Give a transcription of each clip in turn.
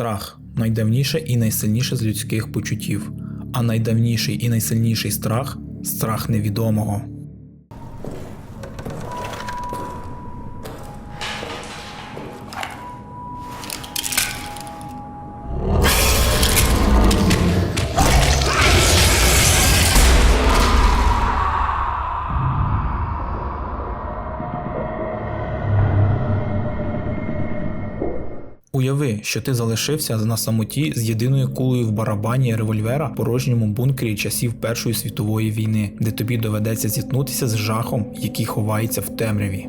Страх найдавніше і найсильніше з людських почуттів, а найдавніший і найсильніший страх страх невідомого. Що ти залишився на самоті з єдиною кулею в барабані револьвера в порожньому бункері часів Першої світової війни, де тобі доведеться зіткнутися з жахом, який ховається в темряві.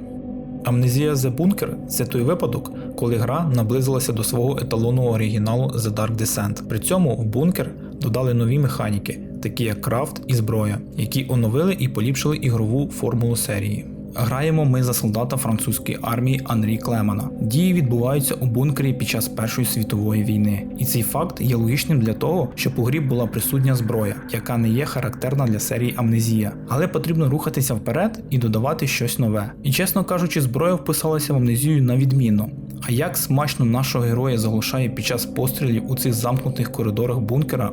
Амнезія The Bunker – це той випадок, коли гра наблизилася до свого еталонного оригіналу The Dark Descent. При цьому в бункер додали нові механіки, такі як крафт і зброя, які оновили і поліпшили ігрову формулу серії. Граємо ми за солдата французької армії Анрі Клемана. Дії відбуваються у бункері під час Першої світової війни, і цей факт є логічним для того, щоб у грі була присутня зброя, яка не є характерна для серії Амнезія, але потрібно рухатися вперед і додавати щось нове. І чесно кажучи, зброя вписалася в амнезію на відмінно. А як смачно нашого героя заглушає під час пострілів у цих замкнутих коридорах бункера,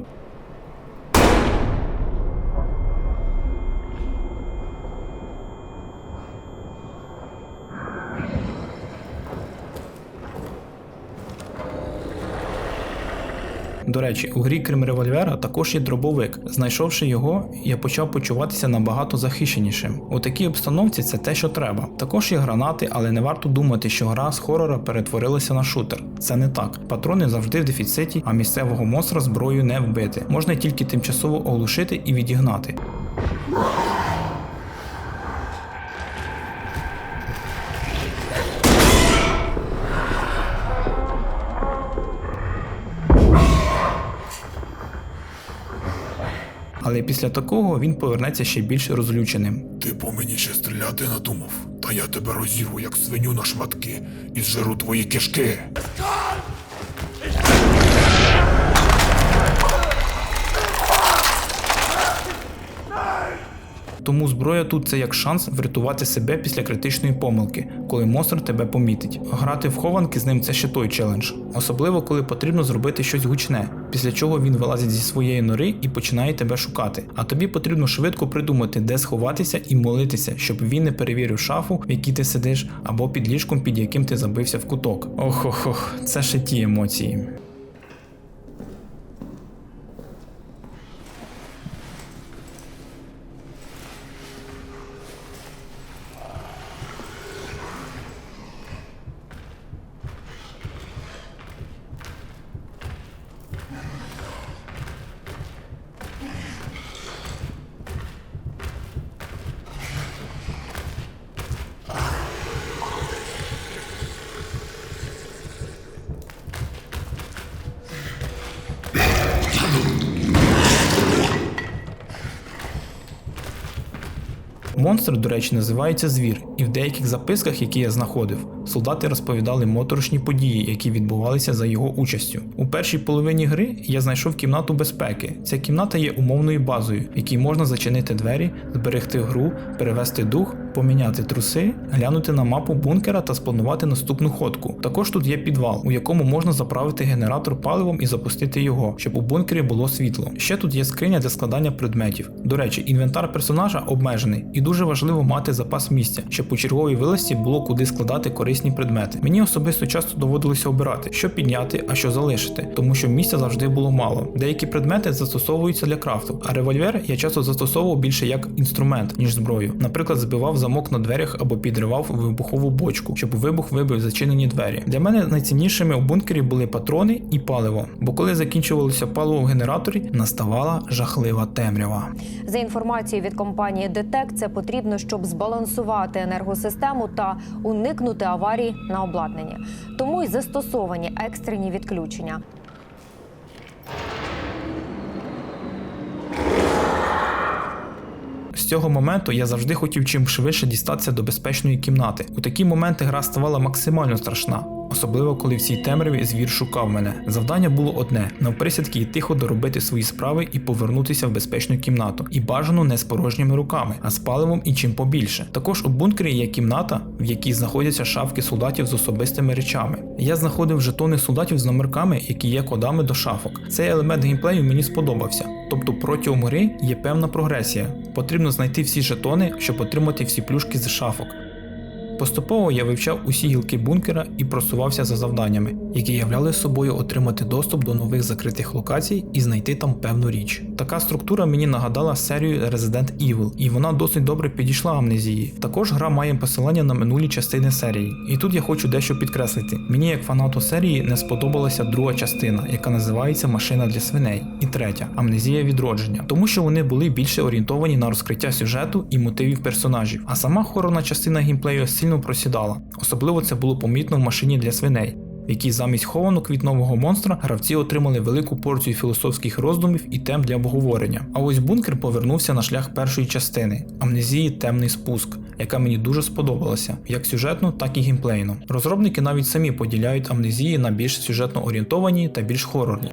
До речі, у грі крім револьвера також є дробовик. Знайшовши його, я почав почуватися набагато захищенішим. У такій обстановці це те, що треба. Також є гранати, але не варто думати, що гра з хорора перетворилася на шутер. Це не так. Патрони завжди в дефіциті, а місцевого монстра зброю не вбити. Можна тільки тимчасово оглушити і відігнати. Але після такого він повернеться ще більш розлюченим. Ти по мені ще стріляти надумав, та я тебе розірву, як свиню на шматки, і зжеру твої кишки. Тому зброя тут це як шанс врятувати себе після критичної помилки, коли монстр тебе помітить. Грати в хованки з ним це ще той челендж, особливо коли потрібно зробити щось гучне, після чого він вилазить зі своєї нори і починає тебе шукати. А тобі потрібно швидко придумати, де сховатися і молитися, щоб він не перевірив шафу, в якій ти сидиш, або під ліжком, під яким ти забився в куток. Ох ох ох, це ще ті емоції. Монстр, до речі, називається звір, і в деяких записках, які я знаходив, солдати розповідали моторошні події, які відбувалися за його участю. У першій половині гри я знайшов кімнату безпеки. Ця кімната є умовною базою, в якій можна зачинити двері, зберегти гру, перевести дух, поміняти труси, глянути на мапу бункера та спланувати наступну ходку. Також тут є підвал, у якому можна заправити генератор паливом і запустити його, щоб у бункері було світло. Ще тут є скриня для складання предметів. До речі, інвентар персонажа обмежений, і дуже важливо мати запас місця, щоб у черговій вилазці було куди складати корисні предмети. Мені особисто часто доводилося обирати, що підняти, а що залишити, тому що місця завжди було мало. Деякі предмети застосовуються для крафту, а револьвер я часто застосовував більше як інструмент, ніж зброю. Наприклад, збивав замок на дверях або підривав вибухову бочку, щоб вибух вибив зачинені двері. Для мене найціннішими у бункері були патрони і паливо, бо коли закінчувалося паливо в генераторі, наставала жахлива темрява. За інформацією від компанії ДТЕК, це потрібно, щоб збалансувати енергосистему та уникнути аварій на обладнанні. Тому й застосовані екстрені відключення. З цього моменту я завжди хотів чим швидше дістатися до безпечної кімнати. У такі моменти гра ставала максимально страшна. Особливо коли в цій темряві звір шукав мене. Завдання було одне: навприсядки і тихо доробити свої справи і повернутися в безпечну кімнату. І бажано не з порожніми руками, а з паливом і чим побільше. Також у бункері є кімната, в якій знаходяться шафки солдатів з особистими речами. Я знаходив жетони солдатів з номерками, які є кодами до шафок. Цей елемент геймплею мені сподобався. Тобто протягом гри є певна прогресія. Потрібно знайти всі жетони, щоб отримати всі плюшки з шафок. Поступово я вивчав усі гілки бункера і просувався за завданнями, які являли собою отримати доступ до нових закритих локацій і знайти там певну річ. Така структура мені нагадала серію Resident Evil, і вона досить добре підійшла амнезії. Також гра має посилання на минулі частини серії. І тут я хочу дещо підкреслити: мені, як фанату серії, не сподобалася друга частина, яка називається Машина для свиней, третя Амнезія відродження, тому що вони були більше орієнтовані на розкриття сюжету і мотивів персонажів. А сама хорорна частина геймплею сильно просідала. Особливо це було помітно в машині для свиней. В якій замість хованок квітнового монстра гравці отримали велику порцію філософських роздумів і тем для обговорення. А ось бункер повернувся на шлях першої частини амнезії Темний спуск, яка мені дуже сподобалася, як сюжетно, так і геймплейно. Розробники навіть самі поділяють амнезії на більш сюжетно орієнтовані та більш хорорні.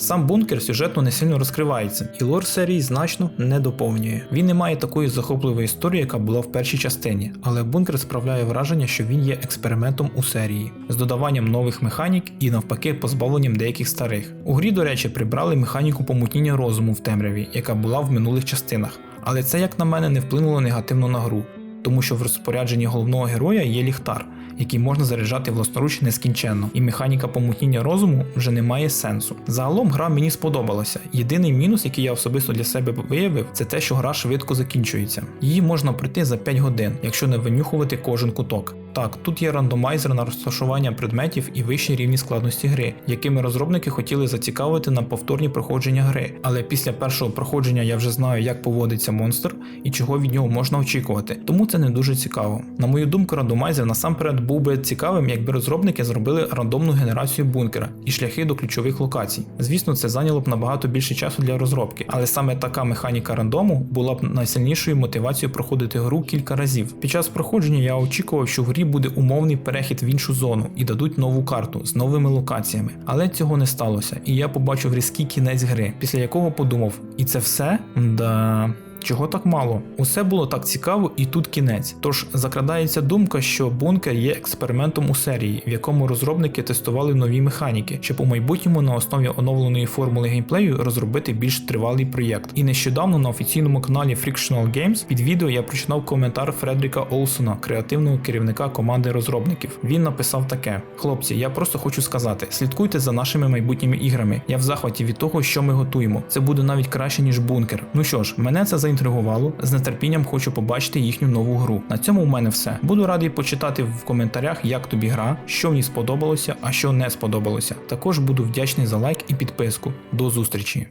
Сам бункер сюжетно не сильно розкривається, і лор серії значно не доповнює. Він не має такої захопливої історії, яка була в першій частині, але бункер справляє враження, що він є експериментом у серії, з додаванням нових механік і навпаки позбавленням деяких старих. У грі, до речі, прибрали механіку помутніння розуму в темряві, яка була в минулих частинах. Але це, як на мене, не вплинуло негативно на гру, тому що в розпорядженні головного героя є ліхтар, який можна заряджати власноруч нескінченно, і механіка помутніння розуму вже не має сенсу. Загалом гра мені сподобалася. Єдиний мінус, який я особисто для себе виявив, це те, що гра швидко закінчується. Її можна пройти за 5 годин, якщо не винюхувати кожен куток. Так, тут є рандомайзер на розташування предметів і вищі рівні складності гри, якими розробники хотіли зацікавити на повторні проходження гри. Але після першого проходження я вже знаю, як поводиться монстр і чого від нього можна очікувати, тому це не дуже цікаво. На мою думку, рандомайзер насамперед був би цікавим, якби розробники зробили рандомну генерацію бункера і шляхи до ключових локацій. Звісно, це зайняло б набагато більше часу для розробки, але саме така механіка рандому була б найсильнішою мотивацією проходити гру кілька разів. Під час проходження я очікував, що в грі буде умовний перехід в іншу зону і дадуть нову карту з новими локаціями. Але цього не сталося, і я побачив різкий кінець гри, після якого подумав: і це все? Да. Чого так мало? Усе було так цікаво, і тут кінець. Тож закрадається думка, що бункер є експериментом у серії, в якому розробники тестували нові механіки, щоб у майбутньому на основі оновленої формули геймплею розробити більш тривалий проєкт. І нещодавно на офіційному каналі Frictional Games під відео я прочитав коментар Фредріка Олсона, креативного керівника команди розробників. Він написав таке: Хлопці, я просто хочу сказати: слідкуйте за нашими майбутніми іграми. Я в захваті від того, що ми готуємо. Це буде навіть краще ніж бункер. Ну що ж, мене це заінтригувало. З нетерпінням хочу побачити їхню нову гру. На цьому у мене все. Буду радий почитати в коментарях, як тобі гра, що ній сподобалося, а що не сподобалося. Також буду вдячний за лайк і підписку. До зустрічі!